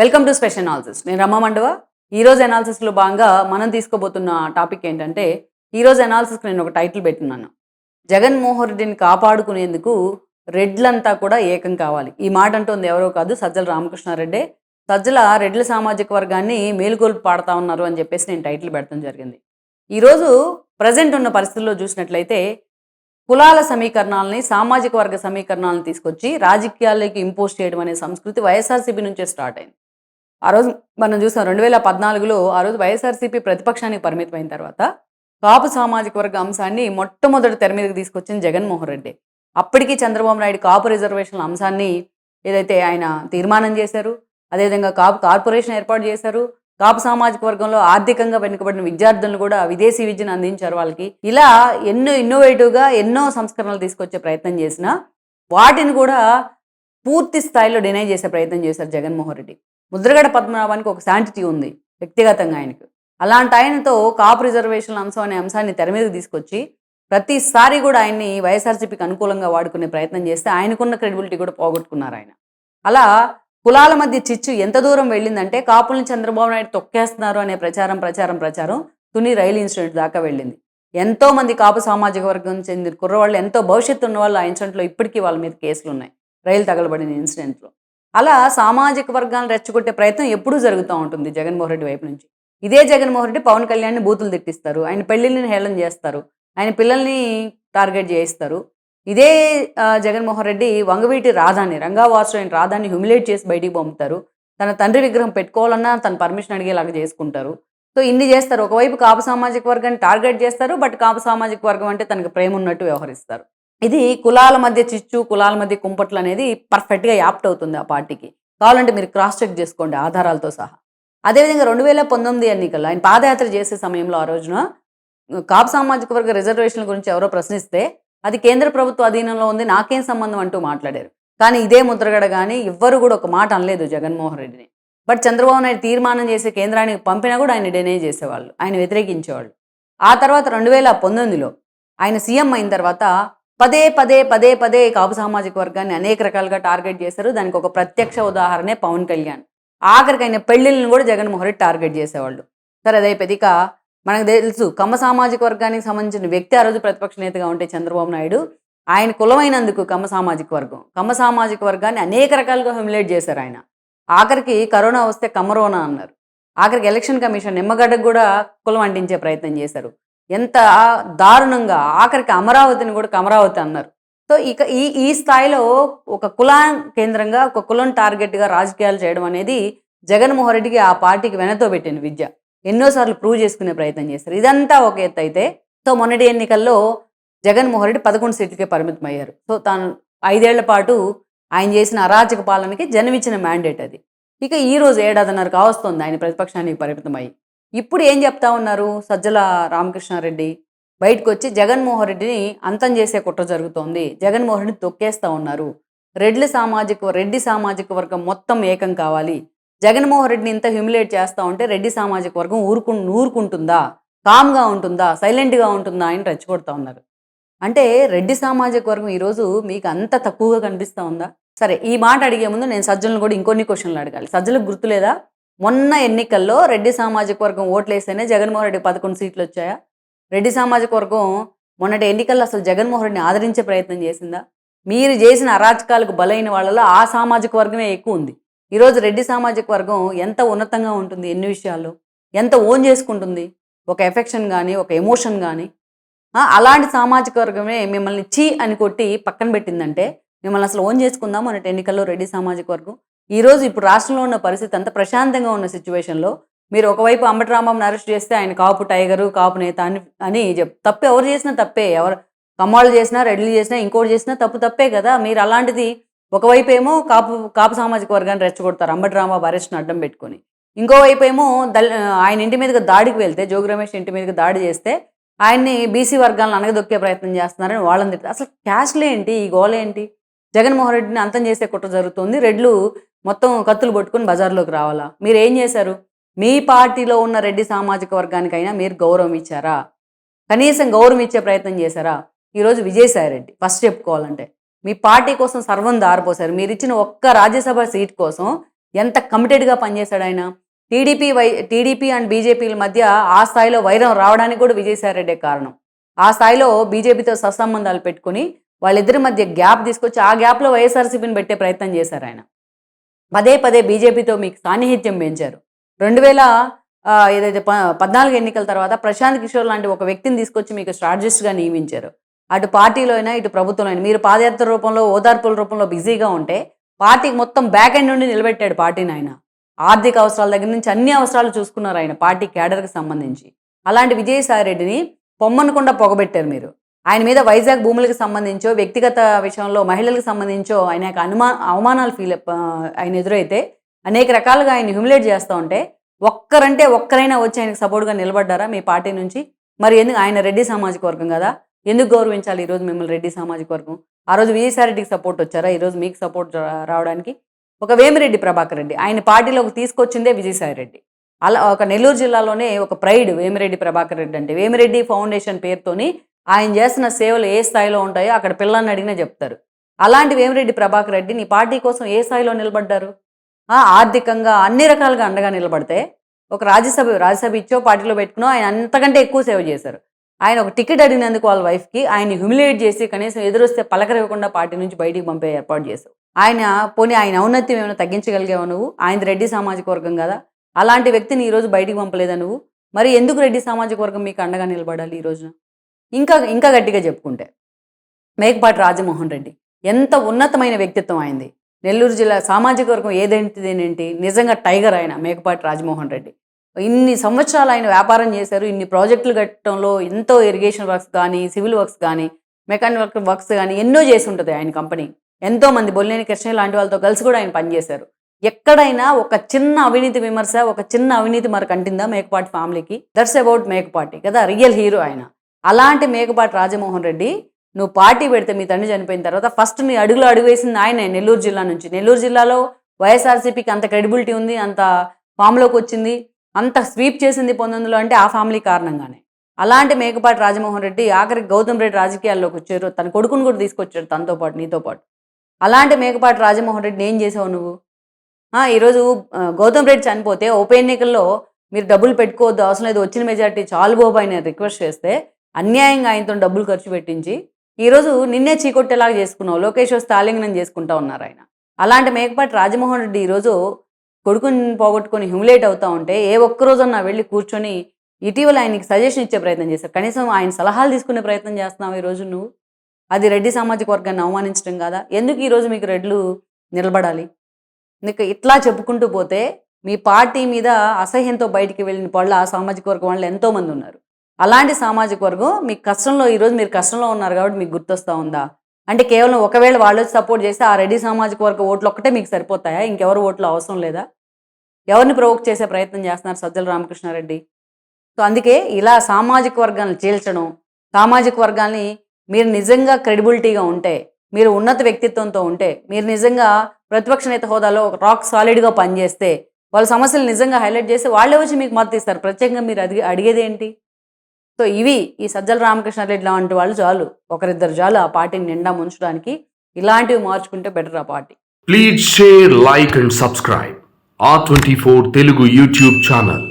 Welcome to special analysis నేను రమ్మ మండవ. ఈరోజు అనాలిసిస్లో భాగంగా మనం తీసుకోబోతున్న టాపిక్ ఏంటంటే ఈరోజు అనాలిసిస్కి నేను ఒక టైటిల్ పెట్టున్నాను. జగన్మోహన్ రెడ్డిని కాపాడుకునేందుకు రెడ్లంతా కూడా ఏకం కావాలి. ఈ మాట అంటుంది ఎవరో కాదు సజ్జల రామకృష్ణారెడ్డి. సజ్జల రెడ్ల సామాజిక వర్గాన్ని మేలుకొల్పు పాడుతా ఉన్నారు అని చెప్పేసి నేను టైటిల్ పెడతాం జరిగింది. ఈరోజు ప్రజెంట్ ఉన్న పరిస్థితుల్లో చూసినట్లయితే కులాల సమీకరణాలని సామాజిక వర్గ సమీకరణాలను తీసుకొచ్చి రాజకీయాల్లోకి ఇంపోజ్ చేయడం అనే సంస్కృతి వైఎస్ఆర్సీపీ నుంచే స్టార్ట్ అయింది. ఆ రోజు మనం చూసాం రెండు వేల పద్నాలుగులో ఆ రోజు వైఎస్ఆర్సీపీ ప్రతిపక్షానికి పరిమితమైన తర్వాత కాపు సామాజిక వర్గ అంశాన్ని మొట్టమొదటి తెర మీదకి తీసుకొచ్చింది జగన్మోహన్ రెడ్డి. అప్పటికి చంద్రబాబు నాయుడు కాపు రిజర్వేషన్ల అంశాన్ని ఏదైతే ఆయన తీర్మానం చేశారు అదేవిధంగా కాపు కార్పొరేషన్ ఏర్పాటు చేశారు కాపు సామాజిక వర్గంలో ఆర్థికంగా వెనుకబడిన విద్యార్థులను కూడా విదేశీ విద్యను అందించారు వాళ్ళకి. ఇలా ఎన్నో ఇన్నోవేటివ్గా ఎన్నో సంస్కరణలు తీసుకొచ్చే ప్రయత్నం చేసినా వాటిని కూడా పూర్తి స్థాయిలో డినై చేసే ప్రయత్నం చేశారు జగన్మోహన్ రెడ్డి. ముద్రగడ పద్మనాభానికి ఒక శాంటిటీ ఉంది వ్యక్తిగతంగా ఆయనకు. అలాంటి ఆయనతో కాపు రిజర్వేషన్ల అంశం అనే అంశాన్ని తెర మీద తీసుకొచ్చి ప్రతిసారి కూడా ఆయన్ని వైఎస్ఆర్సీపీకి అనుకూలంగా వాడుకునే ప్రయత్నం చేస్తే ఆయనకున్న క్రెడిబిలిటీ కూడా పోగొట్టుకున్నారు ఆయన. అలా కులాల మధ్య చిచ్చు ఎంత దూరం వెళ్ళిందంటే కాపుల్ని చంద్రబాబు నాయుడు తొక్కేస్తున్నారు అనే ప్రచారం ప్రచారం ప్రచారం తుని రైలు ఇన్సిడెంట్ దాకా వెళ్ళింది. ఎంతో మంది కాపు సామాజిక వర్గం చెందిన కుర్రవాళ్ళు ఎంతో భవిష్యత్తు ఉన్న వాళ్ళు ఆ ఇన్సిడెంట్లో ఇప్పటికీ వాళ్ళ మీద కేసులు ఉన్నాయి రైలు తగలబడిన ఇన్సిడెంట్లో. అలా సామాజిక వర్గాలను రెచ్చగొట్టే ప్రయత్నం ఎప్పుడూ జరుగుతూ ఉంటుంది జగన్మోహన్ రెడ్డి వైపు నుంచి. ఇదే జగన్మోహన్ రెడ్డి పవన్ కళ్యాణ్ని బూతులు తిట్టిస్తారు. ఆయన పెళ్ళిళ్ళని హేళన చేస్తారు. ఆయన పిల్లల్ని టార్గెట్ చేయిస్తారు. ఇదే జగన్మోహన్ రెడ్డి వంగవీటి రాధాని రంగావాసు ఆయన రాధాని హ్యూమిలేట్ చేసి బయటికి పంపుతారు. తన తండ్రి విగ్రహం పెట్టుకోవాలన్నా తన పర్మిషన్ అడిగేలాగా చేసుకుంటారు. సో ఇన్ని చేస్తారు. ఒకవైపు కాపు సామాజిక వర్గాన్ని టార్గెట్ చేస్తారు. బట్ కాపు సామాజిక వర్గం అంటే తనకు ప్రేమ ఉన్నట్టు వ్యవహరిస్తారు. ఇది కులాల మధ్య చిచ్చు కులాల మధ్య కుంపట్లు అనేది పర్ఫెక్ట్గా యాప్ట్ అవుతుంది ఆ పార్టీకి. కావాలంటే మీరు క్రాస్ చెక్ చేసుకోండి ఆధారాలతో సహా. అదేవిధంగా రెండు వేల పంతొమ్మిది ఎన్నికల్లో ఆయన పాదయాత్ర చేసే సమయంలో ఆ రోజున కాపు సామాజిక వర్గ రిజర్వేషన్ల గురించి ఎవరో ప్రశ్నిస్తే అది కేంద్ర ప్రభుత్వ అధీనంలో ఉంది నాకేం సంబంధం అంటూ మాట్లాడారు. కానీ ఇదే ముద్రగడ కానీ ఎవ్వరు కూడా ఒక మాట అనలేదు జగన్మోహన్ రెడ్డిని. బట్ చంద్రబాబు నాయుడు తీర్మానం చేసి కేంద్రానికి పంపినా కూడా ఆయన డినే చేసేవాళ్ళు ఆయన వ్యతిరేకించేవాళ్ళు. ఆ తర్వాత రెండు వేల పంతొమ్మిదిలో ఆయన సీఎం అయిన తర్వాత పదే పదే పదే పదే కాపు సామాజిక వర్గాన్ని అనేక రకాలుగా టార్గెట్ చేశారు. దానికి ఒక ప్రత్యక్ష ఉదాహరణే పవన్ కళ్యాణ్. ఆఖరికి పెళ్ళిళ్ళని కూడా జగన్మోహన్ రెడ్డి టార్గెట్ చేసేవాళ్ళు. సరే అదే పెదిక మనకు తెలుసు కమ్మ సామాజిక వర్గానికి సంబంధించిన వ్యక్తి ఆ రోజు ప్రతిపక్ష నేతగా ఉంటే చంద్రబాబు నాయుడు. ఆయన కులమైనందుకు కమ్మ సామాజిక వర్గం. కమ్మ సామాజిక వర్గాన్ని అనేక రకాలుగా హ్యూమిలేట్ చేశారు ఆయన. ఆఖరికి కరోనా వస్తే కమరోనా అన్నారు. ఆఖరికి ఎలక్షన్ కమిషన్ నిమ్మగడ్డకు కూడా కులం అంటించే ప్రయత్నం చేశారు. ఎంత దారుణంగా ఆఖరికి అమరావతిని కూడా అమరావతి అన్నారు. సో ఇక ఈ ఈ స్థాయిలో ఒక కులం కేంద్రంగా ఒక కులం టార్గెట్గా రాజకీయాలు చేయడం అనేది జగన్మోహన్ రెడ్డికి ఆ పార్టీకి వెనతో పెట్టిన విద్య. ఎన్నోసార్లు ప్రూవ్ చేసుకునే ప్రయత్నం చేశారు. ఇదంతా ఒక ఎత్తు అయితే సో మొన్నటి ఎన్నికల్లో జగన్మోహన్ రెడ్డి పదకొండు సీట్లకే పరిమితం అయ్యారు సో తాను ఐదేళ్ళ పాటు ఆయన చేసిన అరాచక పాలనకి జనమిచ్చిన మ్యాండేట్ అది. ఇక ఈ రోజు ఏడాదిన్నర కావస్తుంది ఆయన ప్రతిపక్షానికి పరిమితమై ఇప్పుడు ఏం చెప్తా ఉన్నారు? సజ్జల రామకృష్ణారెడ్డి. బయటకు వచ్చి జగన్మోహన్ రెడ్డిని అంతం చేసే కుట్ర జరుగుతోంది. జగన్మోహన్ రెడ్డిని తొక్కేస్తా ఉన్నారు. రెడ్ల సామాజిక రెడ్డి సామాజిక వర్గం మొత్తం ఏకం కావాలి. జగన్మోహన్ రెడ్డిని ఇంత హ్యూమిలేట్ చేస్తా ఉంటే రెడ్డి సామాజిక వర్గం ఊరుకు ఊరుకుంటుందా కామ్గా ఉంటుందా? సైలెంట్గా ఉంటుందా? అని రెచ్చగొడతా ఉన్నారు. అంటే రెడ్డి సామాజిక వర్గం ఈరోజు మీకు అంత తక్కువగా కనిపిస్తూ ఉందా? సరే ఈ మాట అడిగే ముందు నేను సజ్జలను కూడా ఇంకొన్ని క్వశ్చన్లు అడగాలి. సజ్జలకు గుర్తులేదా? మొన్న ఎన్నికల్లో రెడ్డి సామాజిక వర్గం ఓట్లేస్తేనే జగన్మోహన్ రెడ్డి పదకొండు సీట్లు వచ్చాయా? రెడ్డి సామాజిక వర్గం మొన్నటి ఎన్నికల్లో అసలు జగన్మోహన్ రెడ్డిని ఆదరించే ప్రయత్నం చేసిందా? మీరు చేసిన అరాచకాలకు బలైన వాళ్ళలో ఆ సామాజిక వర్గమే ఎక్కువ ఉంది. ఈరోజు రెడ్డి సామాజిక వర్గం ఎంత ఉన్నతంగా ఉంటుంది ఎన్ని విషయాల్లో? ఎంత ఓన్ చేసుకుంటుంది? ఒక ఎఫెక్షన్ కానీ ఒక ఎమోషన్ కానీ అలాంటి సామాజిక వర్గమే మిమ్మల్ని చీ అని కొట్టి పక్కన పెట్టిందంటే మిమ్మల్ని అసలు ఓన్ చేసుకుందాం మొన్నటి ఎన్నికల్లో రెడ్డి సామాజిక వర్గం. ఈరోజు ఇప్పుడు రాష్ట్రంలో ఉన్న పరిస్థితి అంత ప్రశాంతంగా ఉన్న సిచ్యువేషన్లో మీరు ఒకవైపు అంబటరామం అరెస్ట్ చేస్తే ఆయన కాపు టైగరు కాపు నేత అని అని చెప్ తప్పు ఎవరు చేసినా తప్పే ఎవరు కమ్మాళ్ళు చేసినా రెడ్లు చేసినా ఇంకోటి చేసినా తప్పు తప్పే కదా. మీరు అలాంటిది ఒకవైపు ఏమో కాపు కాపు సామాజిక వర్గాన్ని రెచ్చగొడతారు అంబటరామబాబు అరెస్ట్ని అడ్డం పెట్టుకొని. ఇంకోవైపు ఏమో దళ ఆయన ఇంటి మీదకి దాడికి వెళ్తే జోగి రమేష్ ఇంటి మీదకి దాడి చేస్తే ఆయన్ని బీసీ వర్గాలను అనగదొక్కే ప్రయత్నం చేస్తున్నారని వాళ్ళని తిట్టారు అసలు క్యాష్లు ఏంటి? ఈ గోల ఏంటి జగన్మోహన్ రెడ్డిని అంతం చేసే కుట్ర జరుగుతుంది. రెడ్లు మొత్తం కత్తులు పట్టుకొని బజార్లోకి రావాలా? మీరు ఏం చేశారు? మీ పార్టీలో ఉన్న రెడ్డి సామాజిక వర్గానికైనా మీరు గౌరవం ఇచ్చారా? కనీసం గౌరవం ఇచ్చే ప్రయత్నం చేశారా? ఈరోజు విజయసాయి రెడ్డి ఫస్ట్ చెప్పుకోవాలంటే మీ పార్టీ కోసం సర్వం దారిపోసారు మీరు ఇచ్చిన ఒక్క రాజ్యసభ సీట్ కోసం ఎంత కమిటెడ్గా పనిచేశాడు ఆయన? టీడీపీ వై టీడీపీ అండ్ బీజేపీల మధ్య ఆ స్థాయిలో వైరం రావడానికి కూడా విజయసాయి రెడ్డే కారణం. ఆ స్థాయిలో బీజేపీతో సత్సంబంధాలు పెట్టుకుని వాళ్ళిద్దరి మధ్య గ్యాప్ తీసుకొచ్చి ఆ గ్యాప్లో వైఎస్ఆర్సీపీని పెట్టే ప్రయత్నం చేశారు ఆయన. పదే పదే బీజేపీతో మీకు సాన్నిహిత్యం పెంచారు. రెండు వేల ఏదైతే ప పద్నాలుగు ఎన్నికల తర్వాత ప్రశాంత్ కిషోర్ లాంటి ఒక వ్యక్తిని తీసుకొచ్చి మీకు స్ట్రాటజిస్ట్గా నియమించారు. అటు పార్టీలో అయినా ఇటు ప్రభుత్వంలో అయినా. మీరు పాదయాత్ర రూపంలో ఓదార్పుల రూపంలో బిజీగా ఉంటే పార్టీకి మొత్తం బ్యాక్ ఎండ్ నుండి నిలబెట్టాడు పార్టీని ఆయన ఆర్థిక అవసరాల దగ్గర నుంచి అన్ని అవసరాలు చూసుకున్నారు ఆయన పార్టీ క్యాడర్కి సంబంధించి. అలాంటి విజయసాయి రెడ్డిని పొమ్మనకుండా పొగబెట్టారు మీరు. ఆయన మీద వైజాగ్ భూములకు సంబంధించో వ్యక్తిగత విషయంలో మహిళలకు సంబంధించో ఆయన యొక్క అనుమా అవమానాలు ఫీల్ ఆయన ఎదురైతే అనేక రకాలుగా ఆయన హ్యూమిలేట్ చేస్తూ ఉంటే ఒక్కరంటే ఒక్కరైనా వచ్చి ఆయనకు సపోర్ట్గా నిలబడ్డారా మీ పార్టీ నుంచి? మరి ఎందుకు ఆయన రెడ్డి సామాజిక వర్గం కదా? ఎందుకు గౌరవించాలి ఈరోజు మిమ్మల్ని రెడ్డి సామాజిక వర్గం? ఆ రోజు విజయసాయిరెడ్డికి సపోర్ట్ వచ్చారా? ఈరోజు మీకు సపోర్ట్ రావడానికి? ఒక వేమిరెడ్డి ప్రభాకర్ రెడ్డి ఆయన పార్టీలోకి తీసుకొచ్చిందే విజయసాయిరెడ్డి అలా ఒక నెల్లూరు జిల్లాలోనే ఒక ప్రైడ్ వేమిరెడ్డి ప్రభాకర్ రెడ్డి అంటే. వేమిరెడ్డి ఫౌండేషన్ పేరుతోని ఆయన చేస్తున్న సేవలు ఏ స్థాయిలో ఉంటాయో అక్కడ పిల్లల్ని అడిగినా చెప్తారు. అలాంటి వేమిరెడ్డి ప్రభాకర్ రెడ్డి నీ పార్టీ కోసం ఏ స్థాయిలో నిలబడ్డారు? ఆర్థికంగా అన్ని రకాలుగా అండగా నిలబడితే ఒక రాజ్యసభ రాజ్యసభ ఇచ్చో పార్టీలో పెట్టుకునో ఆయన అంతకంటే ఎక్కువ సేవ చేశారు. ఆయన ఒక టికెట్ అడిగినందుకు వాళ్ళ వైఫ్కి ఆయన హ్యూమిలేట్ చేసి కనీసం ఎదురొస్తే పలకరివ్వకుండా పార్టీ నుంచి బయటికి పంపే ఏర్పాటు చేశావు. ఆయన పోనీ ఆయన ఔన్నత్యం ఏమైనా తగ్గించగలిగావు నువ్వు? ఆయన రెడ్డి సామాజిక వర్గం కదా. అలాంటి వ్యక్తిని ఈరోజు బయటికి పంపలేదా నువ్వు? మరి ఎందుకు రెడ్డి సామాజిక వర్గం మీకు అండగా నిలబడాలి ఈ రోజున? ఇంకా ఇంకా గట్టిగా చెప్పుకుంటే. మేకపాటి రాజమోహన్ రెడ్డి ఎంత ఉన్నతమైన వ్యక్తిత్వం అయింది. నెల్లూరు జిల్లా సామాజిక వర్గం ఏదేంటిదేనేంటి నిజంగా టైగర్ ఆయన మేకపాటి రాజమోహన్ రెడ్డి. ఇన్ని సంవత్సరాలు ఆయన వ్యాపారం చేశారు ఇన్ని ప్రాజెక్టులు కట్టడంలో ఎంతో ఇరిగేషన్ వర్క్స్ కానీ సివిల్ వర్క్స్ కానీ మెకానికల్ వర్క్స్ కానీ ఎన్నో చేసి ఉంటుంది ఆయన కంపెనీ. ఎంతో మంది బొల్లేని కృష్ణ లాంటి వాళ్ళతో కలిసి కూడా ఆయన పనిచేశారు. ఎక్కడైనా ఒక చిన్న అవినీతి విమర్శ ఒక చిన్న అవినీతి మరి కంటిందా మేకపాటి ఫ్యామిలీకి? దట్స్ అబౌట్ మేకపాటి కదా? రియల్ హీరో ఆయన. అలాంటి మేకపాటి రాజమోహన్ రెడ్డి నువ్వు పార్టీ పెడితే మీ తండ్రి చనిపోయిన తర్వాత ఫస్ట్ నీ అడుగులో అడుగు వేసింది ఆయనే నెల్లూరు జిల్లా నుంచి. నెల్లూరు జిల్లాలో వైఎస్ఆర్సీపీకి అంత క్రెడిబిలిటీ ఉంది అంత ఫామ్లోకి వచ్చింది అంత స్వీప్ చేసింది పొందందులో అంటే ఆ ఫ్యామిలీ కారణంగానే. అలాంటి మేకపాటి రాజమోహన్ రెడ్డి ఆఖరికి గౌతమ్ రెడ్డి రాజకీయాల్లోకి వచ్చారు తన కొడుకును కూడా తీసుకొచ్చాడు తనతో పాటు నీతో పాటు. అలాంటి మేకపాటి రాజమోహన్ రెడ్డిని ఏం చేసావు నువ్వు? ఈరోజు గౌతమ్ రెడ్డి చనిపోతే ఉప ఎన్నికల్లో మీరు డబ్బులు పెట్టుకోవద్దు అవసరం లేదు వచ్చిన మెజార్టీ చాలు బాబు ఆయన రిక్వెస్ట్ చేస్తే అన్యాయంగా ఆయనతో డబ్బులు ఖర్చు పెట్టించి ఈరోజు నిన్నే చీకొట్టేలాగా చేసుకున్నావు లోకేష్ స్థాలింగనం చేసుకుంటా ఉన్నారు ఆయన. అలాంటి మేకపాటి రాజమోహన్ రెడ్డి ఈరోజు కొడుకుని పోగొట్టుకొని హ్యూమిలేట్ అవుతా ఉంటే ఏ ఒక్కరోజన్నా వెళ్ళి కూర్చొని ఇటీవల ఆయనకి సజెషన్ ఇచ్చే ప్రయత్నం చేశారు. కనీసం ఆయన సలహాలు తీసుకునే ప్రయత్నం చేస్తున్నావు ఈరోజు నువ్వు? అది రెడ్డి సామాజిక వర్గాన్ని అవమానించడం కాదా? ఎందుకు ఈరోజు మీకు రెడ్లు నిలబడాలి? నీకు ఇట్లా చెప్పుకుంటూ పోతే మీ పార్టీ మీద అసహ్యంతో బయటికి వెళ్ళిన పళ్ళ ఆ సామాజిక వర్గం వాళ్ళు ఎంతో మంది ఉన్నారు. అలాంటి సామాజిక వర్గం మీకు కష్టంలో ఈరోజు మీరు కష్టంలో ఉన్నారు కాబట్టి మీకు గుర్తొస్తా ఉందా? అంటే కేవలం ఒకవేళ వాళ్ళు సపోర్ట్ చేస్తే ఆ రెడ్డి సామాజిక వర్గ ఓట్లు ఒక్కటే మీకు సరిపోతాయా? ఇంకెవరు ఓట్లు అవసరం లేదా? ఎవరిని ప్రవోక్ చేసే ప్రయత్నం చేస్తున్నారు సజ్జల రామకృష్ణారెడ్డి? సో అందుకే ఇలా సామాజిక వర్గాలను చీల్చడం సామాజిక వర్గాల్ని మీరు నిజంగా క్రెడిబిలిటీగా ఉంటే మీరు ఉన్నత వ్యక్తిత్వంతో ఉంటే మీరు నిజంగా ప్రతిపక్ష నేత హోదాలో ఒక రాక్ సాలిడ్గా పనిచేస్తే వాళ్ళ సమస్యలు నిజంగా హైలైట్ చేసి వాళ్ళే వచ్చి మీకు మద్దతు ఇస్తారు. ప్రత్యేకంగా మీరు అడిగి అడిగేది ఏంటి సో ఇవి ఈ సజ్జల రామకృష్ణారెడ్డి లాంటి వాళ్ళు చాలు. ఒకరిద్దరు చాలు ఆ పార్టీని నిండా ముంచడానికి ఇలాంటివి మార్చుకుంటే బెటర్ ఆ party. Please share like and subscribe ఆ twenty four Telugu YouTube channel